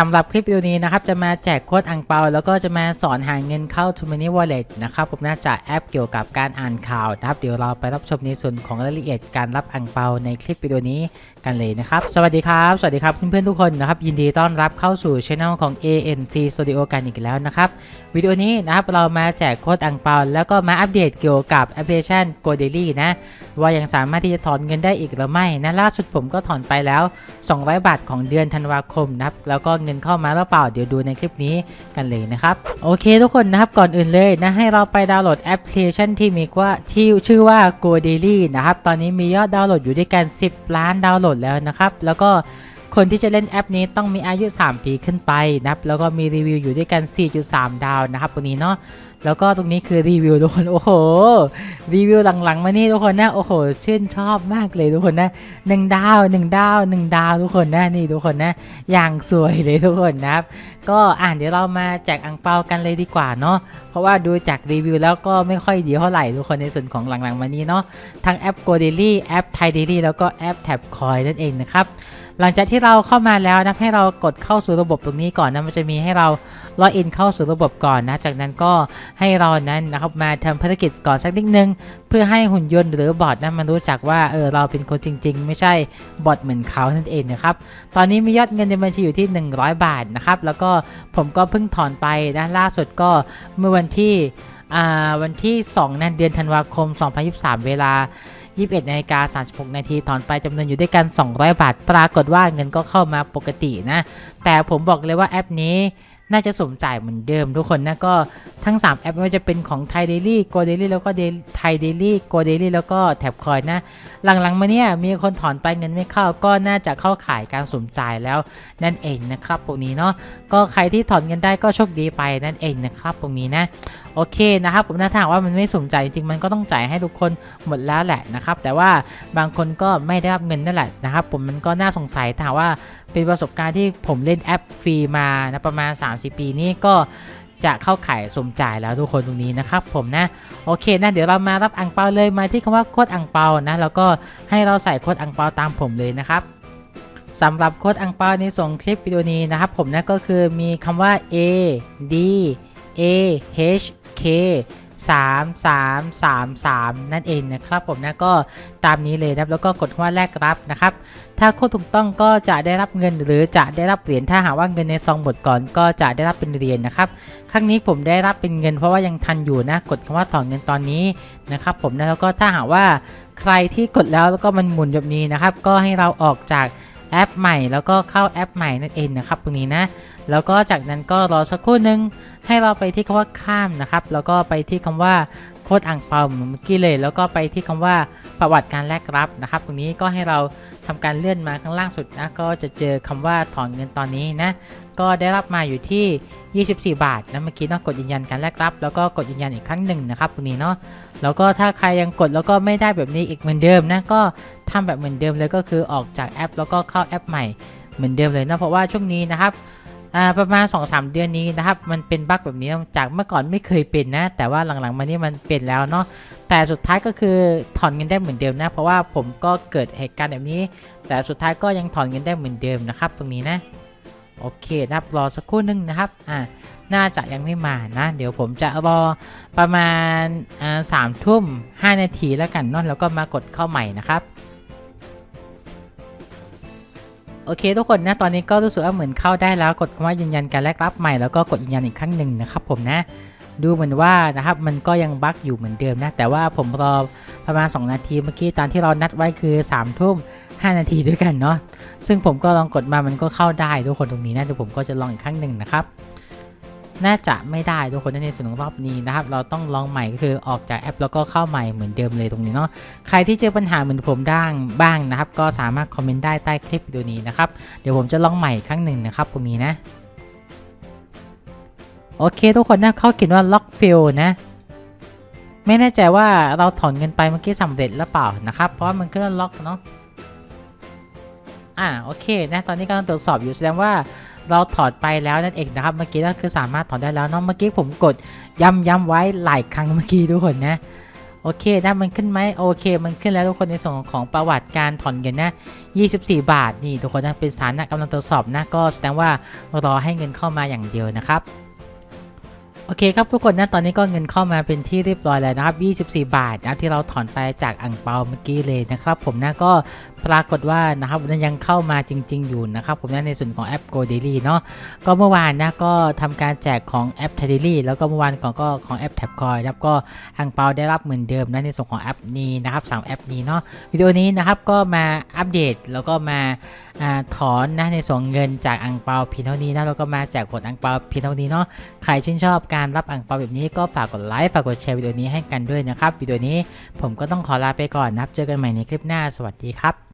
สำหรับคลิปวิดีโอนี้นะครับจะมาแจกโค้ดอังเปา แล้วก็จะมาสอนหาเงินเข้า t o m o n y Wallet นะครับผมน่าจะแอปเกี่ยวกับการอ่านข่าวนะครับเดี๋ยวเราไปรับชมในส่วนของรายละเอียดการรับอังเปาในคลิปวิดีโอนี้กันเลยนะครับ สวัสดีครับสวัสดีครับเพื่อนๆทุกคนนะครับยินดีต้อนรับเข้าสู่ช่องของ ANC Studio กันอีกแล้วนะครับวิดีโอนี้นะครับเรามาแจกโค้ดอังเปา แล้วก็มาอัปเดตเกี่ยวกับแอปพลิเคชัน Go Daily นะว่ายังสามารถที่จะถอนเงินได้อีกหรือไม่นะล่าสุดผมก็ถอนไปแล้ว 200 บาทของเดือนธันวาคมนะครับแล้วก็เงินเข้ามาหรือเปล่าเดี๋ยวดูในคลิปนี้กันเลยนะครับโอเคทุกคนนะครับก่อนอื่นเลยนะให้เราไปดาวน์โหลดแอปพลิเคชันที่มีว่าที่ชื่อว่า Go Daily นะครับตอนนี้มียอดดาวน์โหลดอยู่ด้วยกัน 10 ล้านดาวน์โหลดแล้วนะครับแล้วก็คนที่จะเล่นแอปนี้ต้องมีอายุ 3 ปีขึ้นไปนะครับแล้วก็มีรีวิวอยู่ด้วยกัน 4.3 ดาวนะครับตรงนี้เนาะ แล้วก็ตรงนี้คือรีวิวทุกคน โอ้โห รีวิวหลังๆ มานี่ทุกคนนะ โอ้โห ชื่นชอบมากเลยทุกคนนะหนึ่งดาวหนึ่งดาวหนึ่งดาวทุกคนนะ นี่ทุกคนนะ อย่างสวยเลยทุกคนนะครับ ก็อ่านเดี๋ยวเรามาแจกอังเปากันเลยดีกว่าเนาะ เพราะว่าดูจากรีวิวแล้วก็ไม่ค่อยดีเท่าไหร่ทุกคนในส่วนของหลังๆ มานี้เนาะ ทั้งแอป Go Daily แอป Thai Daily แล้วก็แอป Tab Coin นั่นเองนะครับหลังจากที่เราเข้ามาแล้วนะให้เรากดเข้าสู่ระบบตรงนี้ก่อนนะมันจะมีให้เราล็อกอินเข้าสู่ระบบก่อนนะ จากนั้นก็ให้เรานั้นนะครับมาทำภารกิจก่อนสักนิดนึง เพื่อให้หุ่นยนต์หรือบอทนั้นมันรู้จักว่าเออเราเป็นคนจริง ๆ ไม่ใช่บอทเหมือนเขานั่นเองนะครับตอนนี้มียอดเงินในบัญชีอยู่ที่ 100 บาทนะครับแล้วก็ผมก็เพิ่งถอนไปนะล่าสุดก็เมื่อวันที่อ่าวันที่ 2 นั่นเดือนธันวาคม 2023 เวลา 21นาฬิกา36 นาทีถอนไปจำนวนอยู่ด้วยกัน 200 บาท ปรากฏว่าเงินก็เข้ามาปกตินะ แต่ผมบอกเลยว่าแอปนี้ น่าจะสมจ่ายเหมือนเดิมทุกคนนะก็ทั้ง 3 แอปไม่ว่าจะเป็นของ Thai Daily Go Daily แล้วก็ Thai Daily Go Daily แล้วก็แท็บคอยนะ หลังๆมาเนี่ยมีคนถอนไปเงินไม่เข้าก็น่าจะเข้าข่ายการสมจ่ายแล้วนั่นเองนะครับพวกนี้เนาะก็ใครที่ถอนเงินได้ก็โชคดีไปนั่นเองนะครับตรงนี้นะโอเคนะครับผมถ้าถามว่ามันไม่สมใจจริงมันก็ต้องจ่ายให้ทุกคนหมดแล้วแหละนะครับแต่ว่าบางคนก็ไม่ได้รับเงินนั่นแหละนะครับผมมันก็น่าสงสัยถ้าว่า เป็นประสบการณ์ที่ผมเล่นแอปฟรีมานะประมาณ 30 ปีนี้ก็จะเข้าข่ายสมจ่ายแล้วทุกคนตรงนี้นะครับผมนะโอเคนะเดี๋ยวเรามารับอังเปาเลยมาที่คำว่าโค้ดอังเปานะแล้วก็ให้เราใส่โค้ดอังเปาตามผมเลยนะครับสำหรับโค้ดอังเปาในส่งคลิปวิดีโอนี้นะครับผมนะก็คือมีคำว่า A D A H K 3 3 3 3 นั่นเองนะครับผมนะก็ตามนี้เลยนะครับแล้วก็กดว่าแลกรับนะครับ ถ้าโค้ดถูกต้องก็จะได้รับเงินหรือจะได้รับเหรียญถ้าหากว่าเงินในซองหมดก่อนก็จะได้รับเป็นเหรียญนะครับ ครั้งนี้ผมได้รับเป็นเงินเพราะว่ายังทันอยู่นะกดคำว่าถอนเงินตอนนี้นะครับ ผมนะแล้วก็ถ้าหากว่าใครที่กดแล้วแล้วก็มันหมุนแบบนี้นะครับ ก็ให้เราออกจาก แอปใหม่แล้วก็เข้าแอปใหม่นั่นเองนะครับตรงนี้นะ แล้วก็จากนั้นก็รอสักครู่หนึ่งให้เราไปที่คำว่าข้ามนะครับ แล้วก็ไปที่คำว่าโคดอ่างเปาเหมือนเมื่อกี้เลย แล้วก็ไปที่คำว่าประวัติการแลกรับนะครับ ตรงนี้ก็ให้เราทำการเลื่อนมาข้างล่างสุดนะ ก็จะเจอคำว่าถอนเงินตอนนี้นะ ก็ได้รับมาอยู่ที่ 24 บาทนะเมื่อกี้เนาะกดยืนยันการแลกรับ แล้วก็กดยืนยันอีกครั้งหนึ่งนะครับตรงนี้เนาะแล้วก็ถ้าใครยังกดแล้วก็ไม่ได้แบบนี้อีกเหมือนเดิมนะก็ทำแบบเหมือนเดิมเลยก็คือออกจากแอป แล้วก็เข้าแอปใหม่เหมือนเดิมเลยนะเพราะว่าช่วงนี้นะครับอ่าประมาณ 2-3 เดือนนี้นะครับมันเป็นบั๊กแบบนี้จากเมื่อก่อนไม่เคยเป็นนะ แต่ว่าหลังๆมานี่มันเป็นแล้วเนาะแต่สุดท้ายก็คือถอนเงินได้เหมือนเดิมนะ เพราะว่าผมก็เกิดเหตุการณ์แบบนี้ แต่สุดท้ายก็ยังถอนเงินได้เหมือนเดิมนะครับ ตรงนี้นะ โอเคนะครับรอสักครู่หนึงนะครับอ่าน่าจะยังไม่มานะ เดี๋ยวผมจะรอประมาณสามทุ่มห้านาทีแล้วกันนาะแล้วก็มากดเข้าใหม่นะครับโอเคทุกคนนะตอนนี้ก็รู้สึกว่าเหมือนเข้าได้แล้วกดคำว่ายืนยันการแลกรับใหม่แล้วก็กดยืนยันอีกครั้งหนึ่งนะครับผมนะ ดูเหมือนว่านะครับมันก็ยังบั๊กอยู่เหมือนเดิมนะแต่ว่าผมรอ ประมาณ 2 นาทีเมื่อกี้ตามที่เรานัดไว้คือ3ามทุ่ม5นาทีด้วยกันเนาะซึ่งผมก็ลองกดมามันก็เข้าได้ทุกคนตรงนี้นะเดี๋ยวผมก็จะลองอีกครั้งหนึ่งนะครับน่าจะไม่ได้ทุกคนในส่วนของรอบนี้นะครับ เราต้องลองใหม่ก็คือออกจากแอปแล้วก็เข้าใหม่เหมือนเดิมเลยตรงนี้เนาะใครที่เจอปัญหาเหมือนผมด้างบ้างนะครับ ก็สามารถคอมเมนต์ได้ใต้คลิปวิดีโอนี้นะครับเดี๋ยวผมจะลองใหม่ครั้งหนึ่งนะครับตรงนี้นะโอเค ทุกคนนะเขาเขียนว่า lock fail นะ ไม่แน่ใจว่าเราถอนเงินไปเมื่อกี้สำเร็จหรือเปล่านะครับ เพราะมันขึ้นว่า lock เนาะอ่าโอเคนะตอนนี้กำลังตรวจสอบอยู่แสดงว่าเราถอดไปแล้วนั่นเองนะครับเมื่อกี้ก็คือสามารถถอนได้แล้วเนาะเมื่อกี้ผมกดย้ำย้ำไว้หลายครั้งเมื่อกี้ทุกคนนะโอเคนะมันขึ้นไหมโอเค มันขึ้นแล้วทุกคนในส่วนของประวัติการถอนเงินนะ24 บาทนี่ทุกคนนะเป็นสถานะกำลังตรวจสอบนะก็แสดงว่ารอให้เงินเข้ามาอย่างเดียวนะครับ โอเคครับทุกคนนะตอนนี้ก็เงินเข้ามาเป็นที่เรียบร้อยแล้วนะครับ 24 บาทนะที่เราถอนไปจากอ่างเปาเมื่อกี้เลยนะครับ ผมนะก็ปรากฏว่านะครับมันยังเข้ามาจริง ๆ อยู่นะครับ ผมนะในส่วนของแอป Go Daily เนาะก็เมื่อวานนะก็ทำการแจกของแอป t a d a i l y แล้วก็เมื่อวานก่อนก็ของแอป Tab c o i นะครับก็อ่างเปาได้รับเหมือนเดิมนะในส่วนของแอปนี้นะครับสามแอปนี้เนาะวิดีโอนี้นะครับก็มาอัปเดตแล้วก็มาอถอนนะในส่วนเงินจากอังเปาเพียงเท่านี้นะแล้วก็มาแจกผลอังเปาเพียงเท่านี้เนาะใครชื่นชอบการการรับอ่างเปาแบบนี้ก็ฝากกดไลค์ฝากกดแชร์วิดีโอนี้ให้กันด้วยนะครับวิดีโอนี้ผมก็ต้องขอลาไปก่อนนะครับ เจอกันใหม่ในคลิปหน้าสวัสดีครับ